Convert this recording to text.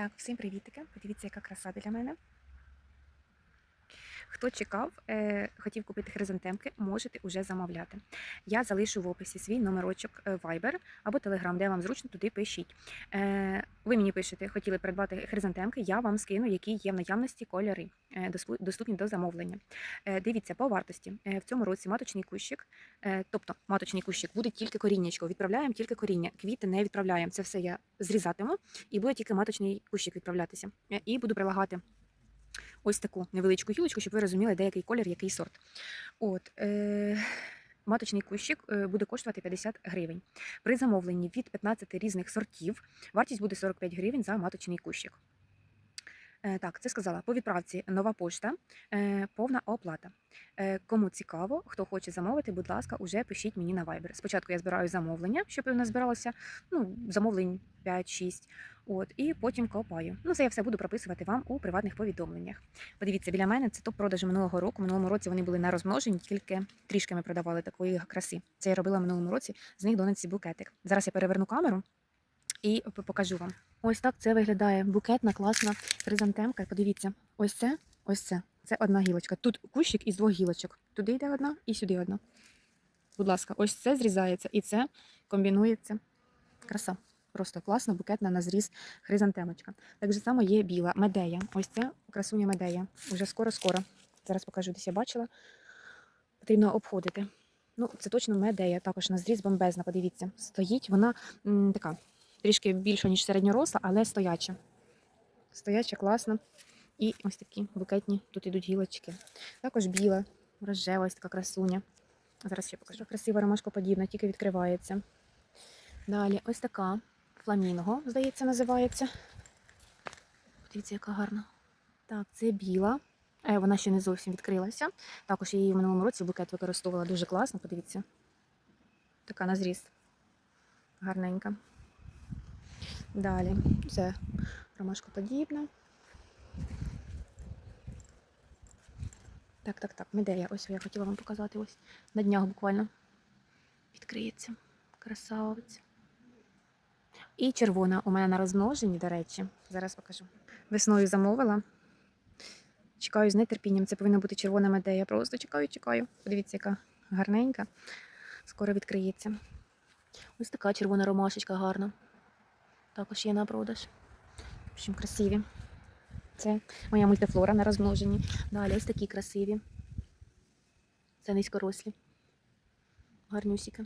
Так, всім привітики. Подивіться, яка краса біля мене. Хто чекав, е, хотів купити хризантемки, можете уже замовляти. Я залишу в описі свій номерочок е, Viber або Telegram, де вам зручно туди пишіть. Е, ви мені пишете, хотіли придбати хризантемки, я вам скину, які є в наявності кольори, доступні до замовлення. Дивіться, по вартості. В цьому році маточний кущик, тобто маточний кущик буде тільки коріннячко. Відправляємо тільки коріння. Квіти не відправляємо. Це все я зрізатиму і буде тільки маточний кущик відправлятися. І буду прилагати ось таку невеличку гілочку, щоб ви розуміли, де який колір, який сорт. От, е, маточний кущик е, буде коштувати 50 гривень. При замовленні від 15 різних сортів вартість буде 45 гривень за маточний кущик. Е, Так, це сказала по відправці нова пошта, е, повна оплата. Кому цікаво, хто хоче замовити, будь ласка, уже пишіть мені на Viber. Спочатку я збираю замовлення, щоб у нас збиралося ну, замовлень 5-6. От, і потім копаю. Ну, це я все буду прописувати вам у приватних повідомленнях. Подивіться, біля мене це топ продажі минулого року. Минулому році вони були не розмножені, тільки трішки ми продавали такої краси. Це я робила минулому році, з них донеці букетик. Зараз я переверну камеру і покажу вам. Ось так це виглядає букетна, класна хризантемка. Подивіться, ось це, ось це. Це одна гілочка. Тут кущик із двох гілочок. Туди йде одна і сюди одна. Будь ласка, ось це зрізається і це комбінується. Краса. Просто класна, букетна на зріз хризантемочка. Так же само є біла медея. Ось це красуня медея. Уже скоро-скоро. Зараз покажу, десь я бачила. Потрібно обходити. Ну, це точно медея, також на зріз бомбезна. Подивіться, стоїть. Вона м, така трішки більша, ніж середньоросла, але стояча. Стояча, класна. І ось такі букетні, тут ідуть гілочки. Також біла, рожева, ось така красуня. Зараз ще покажу. Красива ромашкоподібна, тільки відкривається. Далі ось така фламінго, здається, називається. Подивіться, яка гарна. Так, це біла. Е, Вона ще не зовсім відкрилася. Також я її в минулому році букет використовувала дуже класно, подивіться. Така на зріз. Гарненька. Далі це ромашкоподібна. Так, так, так, медея. Ось я хотіла вам показати. Ось на днях буквально відкриється. Красавець. І червона у мене на розмноженні, до речі. Зараз покажу. Весною замовила. Чекаю з нетерпінням. Це повинна бути червона медея. Просто чекаю, чекаю. Подивіться, яка гарненька. Скоро відкриється. Ось така червона ромашечка гарна. Також є на продаж. В общем, красиві. Це моя мультифлора на розмноженні. Далі ось такі красиві. Це низькорослі. Гарнюсіки.